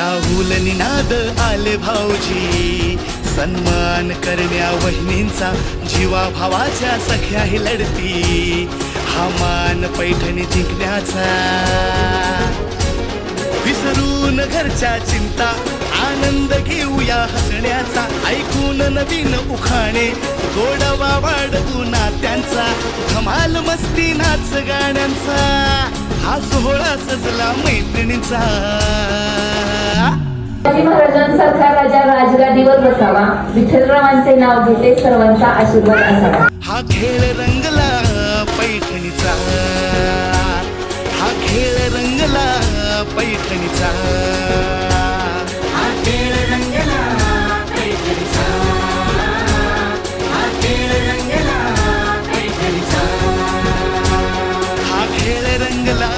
राहुल निनाद आले भाऊजी. सन्मान करण्या वहिनींचा जीवा भावाच्या सख्या ही लढती. हा मान पैठणी जिंकण्याचा. विसरून घरच्या चिंता आनंद घेऊया हसण्याचा. ऐकून नवीन उखाणे गोडवा वाढवू नात्यांचा. धमाल मस्ती नाच गाण्यांचा. हा सोहळा सजला मैत्रिणीचा. महाराजांसारखा राजा राजगादीवर बसावा. विठ्ठलरावांचे नाव घेते सर्वांचा आशीर्वाद असावा. हा खेळ रंगला पैठणीचा. हा खेळ रंगला पैठणीचा. हा खेळ रंगला पैठणीचा. हा खेळ रंगला पैठणीचा. हा खेळ रंगला